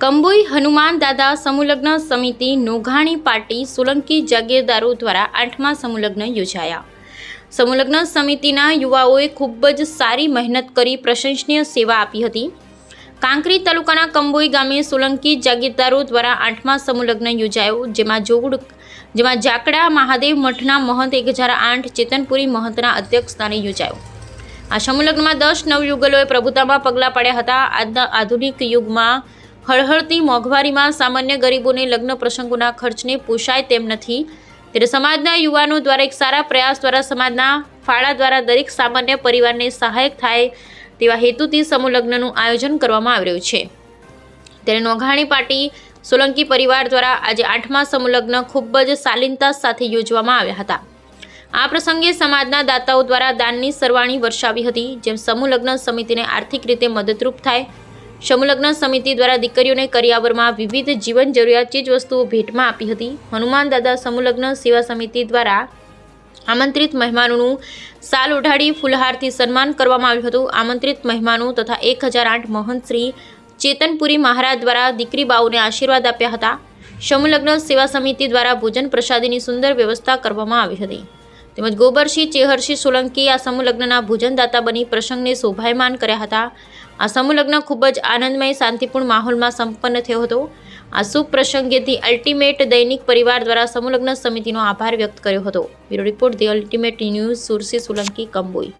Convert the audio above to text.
હનુમાન દાદા સમૂહલગ્ન સમિતિ નોઘાણી પાર્ટી સોલંકી જાગીરદારો દ્વારા આઠમા સમૂહલગ્ન યોજાયા. સમૂહલગ્ન સમિતિના યુવાઓએ ખૂબ જ સારી મહેનત કરી પ્રશંસનીય સેવા આપી હતી. કાંકરી તાલુકાના કંબોઈ ગામે સોલંકી જાગીરદારો દ્વારા આઠમા સમૂહલગ્ન યોજાયો, જેમાં જોગડ, જેમાં જાકડા, મહાદેવ મઠના મહંત એક હજાર આઠ, ચેતનપુરી મહંતના અધ્યક્ષ સ્થાને યોજાયો. આ સમૂહલગ્નમાં દસ નવયુગલોએ પ્રભુતામાં પગલાં પાડ્યા હતા. આજના આધુનિક યુગમાં હળહળતી મોંઘવારીમાં સામાન્ય ગરીબોને લગ્ન પ્રસંગોના ખર્ચને પોષાય તેમ નથી. ત્યારે સમાજના યુવાનો દ્વારા એક સારા પ્રયાસ દ્વારા સમાજના ફાળા દ્વારા દરેક સામાન્ય પરિવારને સહાયક થાય તેવા હેતુથી સમૂહ લગ્નનું આયોજન કરવામાં આવી રહ્યું છે. ત્યારે નોંધાણી પાર્ટી સોલંકી પરિવાર દ્વારા આજે આઠમા સમૂહ લગ્ન ખૂબ જ શાલીનતા સાથે યોજવામાં આવ્યા હતા. આ પ્રસંગે સમાજના દાતાઓ દ્વારા દાનની સરવાણી વર્ષાવી હતી, જેમ સમૂહ લગ્ન સમિતિને આર્થિક રીતે મદદરૂપ થાય સમૂહ લગ્ન સમિતિ દ્વારા દીકરીઓને કરિયાવરમાં વિવિધ જીવન જરૂરિયાત ચીજ વસ્તુઓ ભેટમાં આપી હતી. હનુમાન દાદા સમુલગ્ન સેવા સમિતિ દ્વારા આમંત્રિત મહેમાનોનું સાલ ઉઢાડી ફૂલહારથી સન્માન કરવામાં આવ્યું હતું. આમંત્રિત મહેમાનો તથા એક હજાર આઠ મહંત ચેતનપુરી મહારાજ દ્વારા દીકરી બાઓને આશીર્વાદ આપ્યા હતા. સમુલગ્ન સેવા સમિતિ દ્વારા ભોજન પ્રસાદીની સુંદર વ્યવસ્થા કરવામાં આવી હતી. તેમજ ગોબરસિંહ ચેહરસિંહ સોલંકી આ સમૂહ લગ્નના ભોજનદાતા બની પ્રસંગને શોભાયમાન કર્યા હતા. આ સમૂહ લગ્ન ખૂબ જ આનંદમય, શાંતિપૂર્ણ માહોલમાં સંપન્ન થયો હતો. આ શુભ પ્રસંગેથી અલ્ટિમેટ દૈનિક પરિવાર દ્વારા સમૂહ લગ્ન સમિતિનો આભાર વ્યક્ત કર્યો હતો. Bureau report the ultimate news Sursi Solanki, Kamboi.